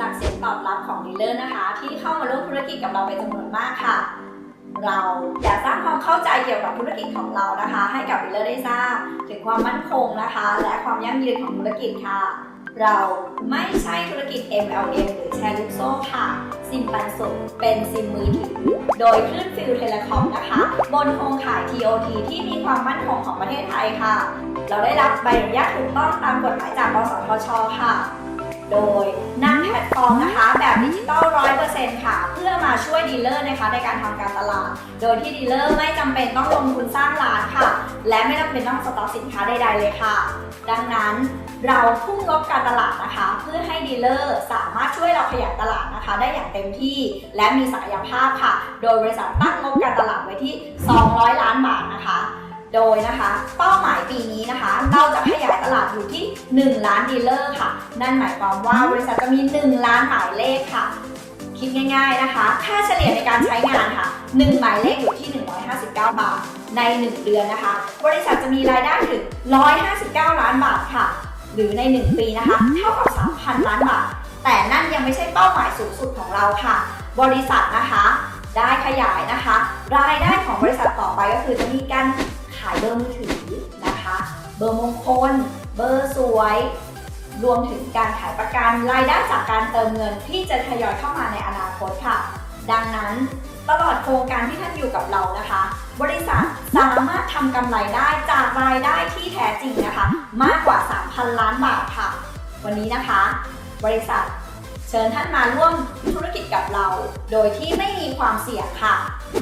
จากเสียงตอบรับของดีลเลอร์นะคะ ที่เข้ามาร่วมธุรกิจกับเราเป็นจำนวนมากค่ะ เราอยากสร้างความเข้าใจเกี่ยวกับธุรกิจของเรานะคะ ให้กับดีลเลอร์ได้ทราบถึงความมั่นคงนะคะ และความยั่งยืนของธุรกิจค่ะ เราไม่ใช่ธุรกิจ MLM หรือแชร์ลูกโซ่ค่ะ ซิมปันสุเป็นซิมมือถือโดยคลื่นฟิลเทเลคอมนะคะ บนโครงข่าย TOT ที่มีความมั่นคงของประเทศไทยค่ะ เราได้รับใบอนุญาตถูกต้องตามกฎหมายจากกสทช ค่ะ โดยนำแพลตฟอร์มนะคะแบบดิจิตอล100%ค่ะ เพื่อมาช่วยดีลเลอร์นะคะในการทำการตลาด โดยที่ดีลเลอร์ไม่จำเป็นต้องลงทุนสร้างร้านค่ะ และไม่จำเป็นต้องสต็อกสินค้าใดๆเลยค่ะ ดังนั้นเราพุ่งงบการตลาดนะคะ เพื่อให้ดีลเลอร์สามารถช่วยเราขยายตลาดนะคะ ได้อย่างเต็มที่และมีศักยภาพค่ะ โดยบริษัทตั้งงบการตลาดไว้ที่ 200 ล้านบาทนะคะ โดยนะคะเป้าหมายปีนี้นะคะ เราจะขยายตลาดอยู่ที่ 1 ล้านดีลเลอร์ค่ะ นั่นหมายความว่าบริษัทจะมี 1 ล้านหมายเลขค่ะ คิดง่าย ๆนะคะ ค่าเฉลี่ยในการใช้งานค่ะ 1 หมายเลขอยู่ที่ 159 บาท ใน 1 เดือนนะคะ บริษัทจะมีรายได้ถึง 159 ล้านบาทค่ะ หรือใน 1 ปีนะคะ เท่ากับ 3,000 ล้านบาท แต่นั่นยังไม่ใช่เป้าหมายสูงสุดของเราค่ะ บริษัทนะคะได้ขยายนะคะ รายได้ของบริษัทต่อไปก็คือจะมีการขายเบอร์มือถือนะคะ เบอร์มงคล เบอร์สวย รวมถึงการขายประกันรายได้จากการเติมเงินที่จะทยอยเข้ามาในอนาคตค่ะ ดังนั้นตลอดโครงการที่ท่านอยู่กับเรานะคะ บริษัทสามารถทำกำไรได้จากรายได้ที่แท้จริงนะคะ มากกว่า 3,000 ล้านบาทค่ะ วันนี้นะคะ บริษัท เชิญท่านมาร่วมธุรกิจกับเรา โดยที่ไม่มีความเสี่ยงค่ะ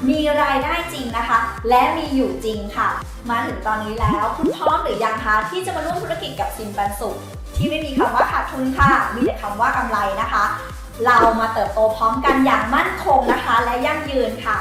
มีรายได้จริงนะคะ และมีอยู่จริงค่ะ มาถึงตอนนี้แล้วคุณพร้อมหรือยังคะที่จะมาร่วมธุรกิจกับซิมปันสุขที่ไม่มีคำว่าขาดทุนค่ะ มีแต่คำว่ากำไรนะคะ เรามาเติบโตพร้อมกันอย่างมั่นคงนะคะ และยั่งยืนค่ะ